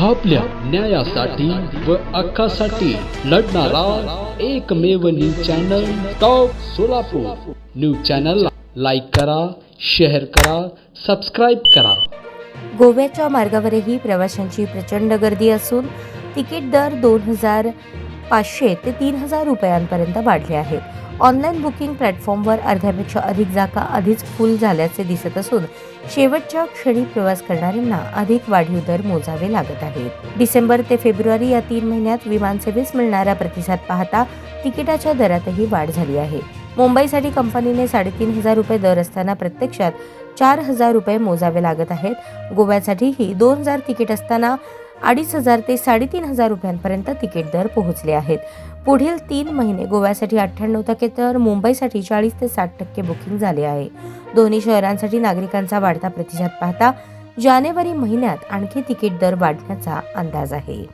आपल्या न्यायासाठी व हक्कासाठी लढणारा एकमेव news channel top Solapur. News चॅनलला लाईक करा शेअर करा सबस्क्राईब करा. गोव्याच्या मार्गावरही प्रवाशांची प्रचंड गर्दी असून तिकीट दर दोन हजार पाचशे ते तीन हजार रुपयांपर्यंत वाढले आहेत. ऑनलाईन बुकिंग प्लॅटफॉर्मवर अर्ध्यापेक्षा अधिक जागा आधीच फुल झाल्याचे दिसत असून शेवटच्या क्षणी प्रवास करणाऱ्यांना अधिक वाढीव दर मोजावे लागत आहेत. डिसेंबर ते फेब्रुवारी या तीन महिन्यात विमानसेवेस मिळणारा प्रतिसाद पाहता तिकिटाच्या दरातही वाढ झाली आहे. मुंबईसाठी कंपनीने साडेतीन हजार रुपये दर असताना प्रत्यक्षात चार हजार रुपये मोजावे लागत आहेत. गोव्यासाठीही दोन हजार तिकीट असताना अडीच हजार ते साडेतीन हजार रुपयांपर्यंत तिकीट दर पोहोचले आहेत. पुढील तीन महिने गोव्यासाठी अठ्ठ्याण्णव टक्के तर मुंबईसाठी चाळीस ते साठ टक्के बुकिंग झाले आहे. दोन्ही शहरांसाठी नागरिकांचा वाढता प्रतिसाद पाहता जानेवारी महिन्यात आणखी तिकीट दर वाढण्याचा अंदाज आहे.